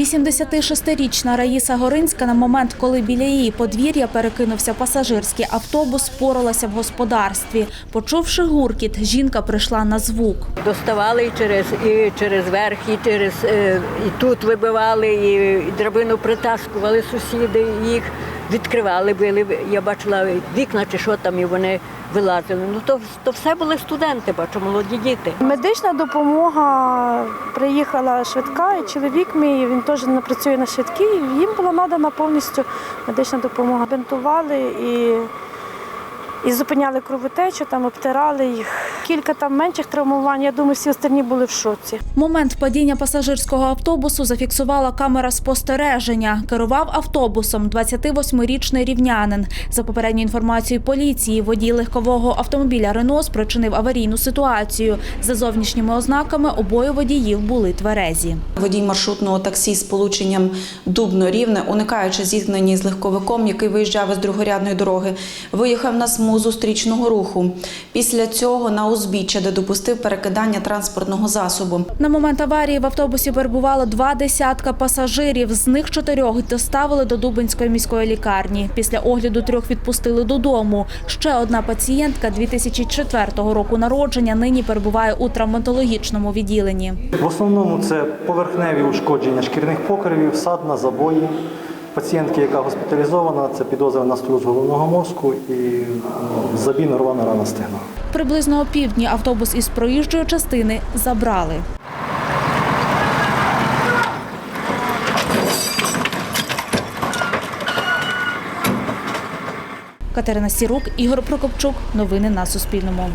86-річна Раїса Горинська на момент, коли біля її подвір'я перекинувся пасажирський автобус, поралася в господарстві. Почувши гуркіт, жінка прийшла на звук. Доставали через, і через верх, і через е, і тут вибивали, і драбину притаскували сусіди, їх відкривали, били. Я бачила вікна чи що там, і вони вилазили. Ну то, то все були студенти, бачу, молоді діти. Медична допомога приїхала швидка, і чоловік мій він теж не працює на швидкій. Їм була надана повністю медична допомога. Бинтували і, і зупиняли кровотечу, там обтирали їх. Кілька там менших травмувань. Я думаю, всі останні були в шоці. Момент падіння пасажирського автобусу зафіксувала камера спостереження. Керував автобусом 28-річний рівнянин. За попередньою інформацією поліції, водій легкового автомобіля Рено спричинив аварійну ситуацію. За зовнішніми ознаками обоє водіїв були тверезі. Водій маршрутного таксі з полученням Дубно-Рівне, уникаючи зіткнення з легковиком, який виїжджав із другорядної дороги, виїхав на смугу зустрічного руху. Після цього на узбіччя, де допустив перекидання транспортного засобу. На момент аварії в автобусі перебувало два десятка пасажирів. З них чотирьох доставили до Дубинської міської лікарні. Після огляду трьох відпустили додому. Ще одна пацієнтка 2004 року народження нині перебуває у травматологічному відділенні. В основному це поверхневі ушкодження шкірних покривів, садна, забої. Пацієнтки, яка госпіталізована, це підозра на струс головного мозку і м, забійна рвана рана стегна. Приблизно о півдні автобус із проїжджої частини забрали. Катерина Сірук, Ігор Прокопчук. Новини на Суспільному.